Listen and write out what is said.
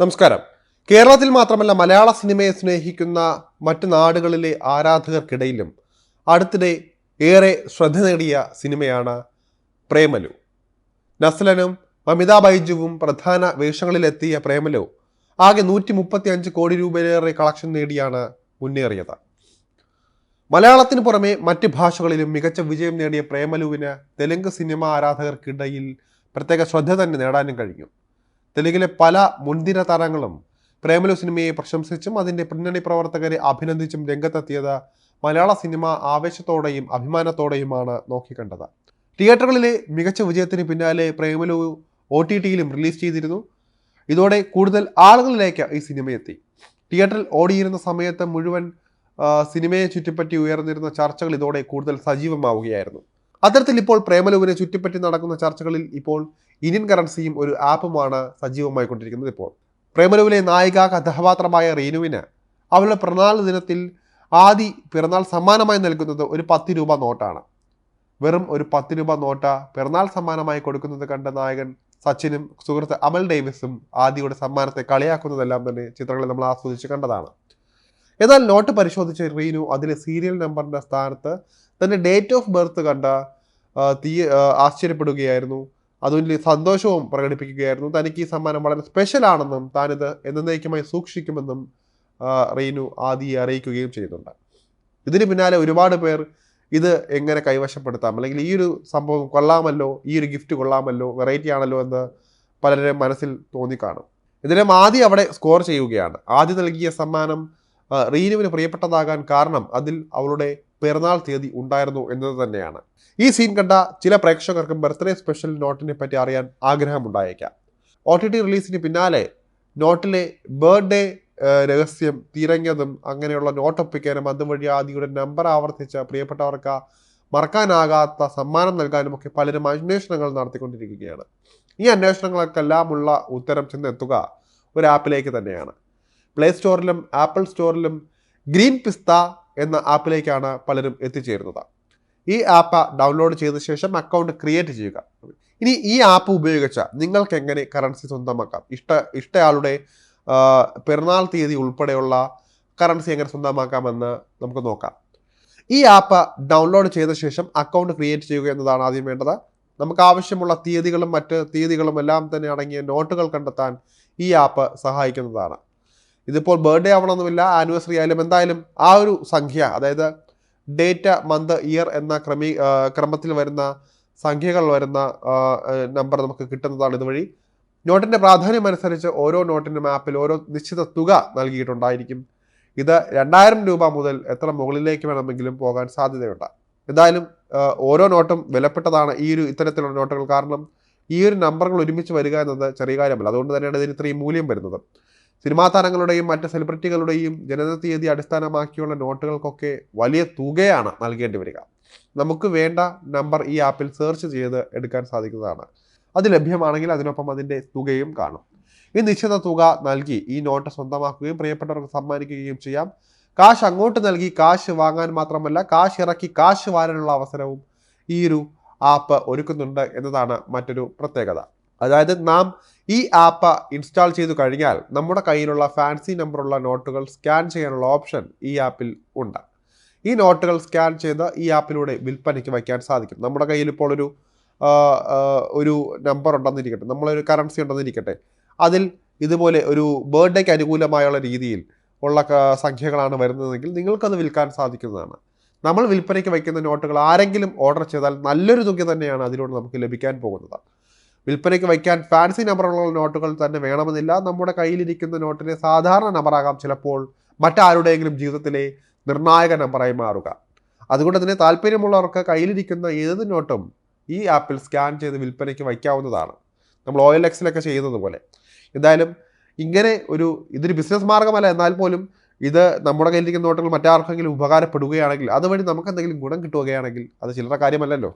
നമസ്കാരം. കേരളത്തിൽ മാത്രമല്ല മലയാള സിനിമയെ സ്നേഹിക്കുന്ന മറ്റ് നാടുകളിലെ ആരാധകർക്കിടയിലും അടുത്തിടെ ഏറെ ശ്രദ്ധ നേടിയ സിനിമയാണ് പ്രേമലു. നസ്ലനും അമിതാഭ് ബൈജുവും പ്രധാന വേഷങ്ങളിലെത്തിയ പ്രേമലു ആകെ നൂറ്റി മുപ്പത്തി അഞ്ച് കോടി രൂപയിലേറെ കളക്ഷൻ നേടിയാണ് മുന്നേറിയത്. മലയാളത്തിന് പുറമെ മറ്റ് ഭാഷകളിലും മികച്ച വിജയം നേടിയ പ്രേമലുവിന് തെലുങ്ക് സിനിമ ആരാധകർക്കിടയിൽ പ്രത്യേക ശ്രദ്ധ തന്നെ നേടാനും കഴിഞ്ഞു. തെലുങ്കിലെ പല മുൻനിര താരങ്ങളും പ്രേമലു സിനിമയെ പ്രശംസിച്ചും അതിന്റെ പിന്നണി പ്രവർത്തകരെ അഭിനന്ദിച്ചും രംഗത്തെത്തിയത് മലയാള സിനിമ ആവേശത്തോടെയും അഭിമാനത്തോടെയുമാണ് നോക്കിക്കണ്ടത്. തിയേറ്ററുകളിലെ മികച്ച വിജയത്തിന് പിന്നാലെ പ്രേമലു ഒ ടി ടിയിലും റിലീസ് ചെയ്തിരുന്നു. ഇതോടെ കൂടുതൽ ആളുകളിലേക്ക് ഈ സിനിമ എത്തി തിയേറ്ററിൽ ഓടിയിരുന്ന സമയത്ത് മുഴുവൻ സിനിമയെ ചുറ്റിപ്പറ്റി ഉയർന്നിരുന്ന ചർച്ചകൾ ഇതോടെ കൂടുതൽ സജീവമാവുകയായിരുന്നു. അത്തരത്തിൽ ഇപ്പോൾ പ്രേമലുവിനെ ചുറ്റിപ്പറ്റി നടക്കുന്ന ചർച്ചകളിൽ ഇപ്പോൾ ഇന്ത്യൻ കറൻസിയും ഒരു ആപ്പുമാണ് സജീവമായി കൊണ്ടിരിക്കുന്നത് ഇപ്പോൾ. പ്രേമലുവിലെ നായിക കഥാപാത്രമായ റീനുവിന് അവളുടെ പിറന്നാൾ ദിനത്തിൽ ആദി പിറന്നാൾ സമ്മാനമായി നൽകുന്നത് ഒരു പത്ത് രൂപ നോട്ടാണ്. വെറും ഒരു പത്ത് രൂപ നോട്ട പിറന്നാൾ സമ്മാനമായി കൊടുക്കുന്നത് കണ്ട നായകൻ സച്ചിനും സുഹൃത്ത് അമൽ ഡേവിസും ആദിയുടെ സമ്മാനത്തെ കളിയാക്കുന്നതെല്ലാം തന്നെ ചിത്രങ്ങളിൽ നമ്മൾ ആസ്വദിച്ച് കണ്ടതാണ്. എന്നാൽ നോട്ട് പരിശോധിച്ച റീനു അതിലെ സീരിയൽ നമ്പറിന്റെ സ്ഥാനത്ത് തന്റെ ഡേറ്റ് ഓഫ് ബർത്ത് കണ്ട തീ ആ, ആശ്ചര്യപ്പെടുകയായിരുന്നു വലിയ സന്തോഷവും പ്രകടിപ്പിക്കുകയായിരുന്നു. തനിക്ക് ഈ സമ്മാനം വളരെ സ്പെഷ്യൽ ആണെന്നും താനിത് എന്നേക്കുമായി സൂക്ഷിക്കുമെന്നും റീനു ആദിയെ അറിയിക്കുകയും ചെയ്യുന്നുണ്ട്. ഇതിന് പിന്നാലെ ഒരുപാട് പേർ ഇത് എങ്ങനെ കൈവശപ്പെടുത്താം? അല്ലെങ്കിൽ ഈ ഒരു സംഭവം കൊള്ളാമല്ലോ? ഈ ഒരു ഗിഫ്റ്റ് കൊള്ളാമല്ലോ? വെറൈറ്റി ആണല്ലോ എന്ന് പലരുടെയും മനസ്സിൽ തോന്നിക്കാണും. ഇതിനെ ആദ്യം അവിടെ സ്കോർ ചെയ്യുകയാണ്. ആദ്യം നൽകിയ സമ്മാനം റീനുവിന് പ്രിയപ്പെട്ടതാകാൻ കാരണം അതിൽ അവളുടെ പിറന്നാൾ തീയതി ഉണ്ടായിരുന്നു എന്നത് തന്നെയാണ്. ഈ സീൻ കണ്ട ചില പ്രേക്ഷകർക്കും ബർത്ത്ഡേ സ്പെഷ്യൽ നോട്ടിനെ പറ്റി അറിയാൻ ആഗ്രഹമുണ്ടായേക്കാം. ഒ ടി ടി റിലീസിന് പിന്നാലെ നോട്ടിലെ ബർത്ത്ഡേ രഹസ്യം തിരഞ്ഞതും അങ്ങനെയുള്ള നോട്ട് ഒപ്പിക്കാനും അതുവഴി ആദിയുടെ നമ്പർ ആവർത്തിച്ച പ്രിയപ്പെട്ടവർക്ക് മറക്കാനാകാത്ത സമ്മാനം നൽകാനും ഒക്കെ പലരും അന്വേഷണങ്ങൾ നടത്തിക്കൊണ്ടിരിക്കുകയാണ്. ഈ അന്വേഷണങ്ങൾക്കെല്ലാമുള്ള ഉത്തരം ചെന്നെത്തുക ഒരു ആപ്പിലേക്ക് തന്നെയാണ്. പ്ലേ സ്റ്റോറിലും ആപ്പിൾ സ്റ്റോറിലും ഗ്രീൻ പിസ്ത എന്ന ആപ്പിലേക്കാണ് പലരും എത്തിച്ചേരുന്നത്. ഈ ആപ്പ് ഡൗൺലോഡ് ചെയ്ത ശേഷം അക്കൗണ്ട് ക്രിയേറ്റ് ചെയ്യുക. ഇനി ഈ ആപ്പ് ഉപയോഗിച്ച നിങ്ങൾക്ക് എങ്ങനെ കറൻസി സ്വന്തമാക്കാം? ഇഷ്ട ഇഷ്ടയാളുടെ പിറന്നാൾ തീയതി ഉൾപ്പെടെയുള്ള കറൻസി എങ്ങനെ സ്വന്തമാക്കാമെന്ന് നമുക്ക് നോക്കാം. ഈ ആപ്പ് ഡൗൺലോഡ് ചെയ്ത ശേഷം അക്കൗണ്ട് ക്രിയേറ്റ് ചെയ്യുക എന്നതാണ് ആദ്യം വേണ്ടത്. നമുക്ക് ആവശ്യമുള്ള തീയതികളും മറ്റ് തീയതികളും എല്ലാം തന്നെ അടങ്ങിയ നോട്ടുകൾ കണ്ടെത്താൻ ഈ ആപ്പ് സഹായിക്കുന്നതാണ്. ഇതിപ്പോൾ ബർത്ത്ഡേ ആവണമെന്നുമില്ല ആനിവേഴ്സറി ആയാലും എന്തായാലും ആ ഒരു സംഖ്യ അതായത് ഡേറ്റ് മന്ത് ഇയർ എന്ന ക്രമീ ക്രമത്തിൽ വരുന്ന സംഖ്യകൾ വരുന്ന നമ്പർ നമുക്ക് കിട്ടുന്നതാണ് ഇതുവഴി. നോട്ടിന്റെ പ്രാധാന്യം അനുസരിച്ച് ഓരോ നോട്ടിന്റെ മാപ്പിൽ ഓരോ നിശ്ചിത തുക നൽകിയിട്ടുണ്ടായിരിക്കും. ഇത് രണ്ടായിരം രൂപ മുതൽ എത്ര മുകളിലേക്ക് വേണമെങ്കിലും പോകാൻ സാധ്യതയുണ്ട്. എന്തായാലും ഓരോ നോട്ടും വിലപ്പെട്ടതാണ് ഈ ഒരു ഇത്തരത്തിലുള്ള നോട്ടുകൾ. കാരണം ഈ ഒരു നമ്പറുകൾ ഒരുമിച്ച് വരിക എന്നത് ചെറിയ കാര്യമല്ല. അതുകൊണ്ട് തന്നെയാണ് ഇതിന് ഇത്രയും മൂല്യം വരുന്നത്. സിനിമാ താരങ്ങളുടെയും മറ്റ് സെലിബ്രിറ്റികളുടെയും ജനന തീയതി അടിസ്ഥാനമാക്കിയുള്ള നോട്ടുകൾക്കൊക്കെ വലിയ തുകയാണ് നൽകേണ്ടി വരിക. നമുക്ക് വേണ്ട നമ്പർ ഈ ആപ്പിൽ സെർച്ച് ചെയ്ത് എടുക്കാൻ സാധിക്കുന്നതാണ്. അത് ലഭ്യമാണെങ്കിൽ അതിനൊപ്പം അതിന്റെ തുകയും കാണും. ഈ നിശ്ചിത തുക നൽകി ഈ നോട്ട് സ്വന്തമാക്കുകയും പ്രിയപ്പെട്ടവർക്ക് സമ്മാനിക്കുകയും ചെയ്യാം. കാശ് അങ്ങോട്ട് നൽകി കാശ് വാങ്ങാൻ മാത്രമല്ല കാശ് ഇറക്കി കാശ് വാരാനുള്ള അവസരവും ഈ ഒരു ആപ്പ് ഒരുക്കുന്നുണ്ട് എന്നതാണ് മറ്റൊരു പ്രത്യേകത. അതായത് നാം ഈ ആപ്പ് ഇൻസ്റ്റാൾ ചെയ്തു കഴിഞ്ഞാൽ നമ്മുടെ കയ്യിലുള്ള ഫാൻസി നമ്പറുള്ള നോട്ടുകൾ സ്കാൻ ചെയ്യാനുള്ള ഓപ്ഷൻ ഈ ആപ്പിൽ ഉണ്ട്. ഈ നോട്ടുകൾ സ്കാൻ ചെയ്ത് ഈ ആപ്പിലൂടെ വിൽപ്പനയ്ക്ക് വയ്ക്കാൻ സാധിക്കും. നമ്മുടെ കയ്യിൽ ഇപ്പോൾ ഒരു ഒരു നമ്പർ ഉണ്ടെന്നിരിക്കട്ടെ. നമ്മളൊരു കറൻസി ഉണ്ടെന്നിരിക്കട്ടെ. അതിൽ ഇതുപോലെ ഒരു ബർത്ത്ഡേക്ക് അനുകൂലമായുള്ള രീതിയിൽ ഉള്ള സംഖ്യകളാണ് വരുന്നതെങ്കിൽ നിങ്ങൾക്കത് വിൽക്കാൻ സാധിക്കുന്നതാണ്. നമ്മൾ വിൽപ്പനയ്ക്ക് വയ്ക്കുന്ന നോട്ടുകൾ ആരെങ്കിലും ഓർഡർ ചെയ്താൽ നല്ലൊരു തുക തന്നെയാണ് അതിലൂടെ നമുക്ക് ലഭിക്കാൻ പോകുന്നത്. വിൽപ്പനയ്ക്ക് വയ്ക്കാൻ ഫാൻസി നമ്പറുകളുള്ള നോട്ടുകൾ തന്നെ വേണമെന്നില്ല. നമ്മുടെ കയ്യിലിരിക്കുന്ന നോട്ടിനെ സാധാരണ നമ്പറാകാം ചിലപ്പോൾ മറ്റാരുടെയെങ്കിലും ജീവിതത്തിലെ നിർണായക നമ്പറായി മാറുക. അതുകൊണ്ട് തന്നെ താല്പര്യമുള്ളവർക്ക് കയ്യിലിരിക്കുന്ന ഏത് നോട്ടും ഈ ആപ്പിൽ സ്കാൻ ചെയ്ത് വിൽപ്പനയ്ക്ക് വയ്ക്കാവുന്നതാണ്. നമ്മൾ ഓയിൽ എക്സിലൊക്കെ ചെയ്യുന്നത് പോലെ. എന്തായാലും ഇങ്ങനെ ഒരു ഇതൊരു ബിസിനസ് മാർഗമല്ല. എന്നാൽ പോലും ഇത് നമ്മുടെ കയ്യിലിരിക്കുന്ന നോട്ടുകൾ മറ്റാർക്കെങ്കിലും ഉപകാരപ്പെടുകയാണെങ്കിൽ അതുവഴി നമുക്ക് എന്തെങ്കിലും ഗുണം കിട്ടുകയാണെങ്കിൽ അത് ചില്ലറ കാര്യമല്ലല്ലോ.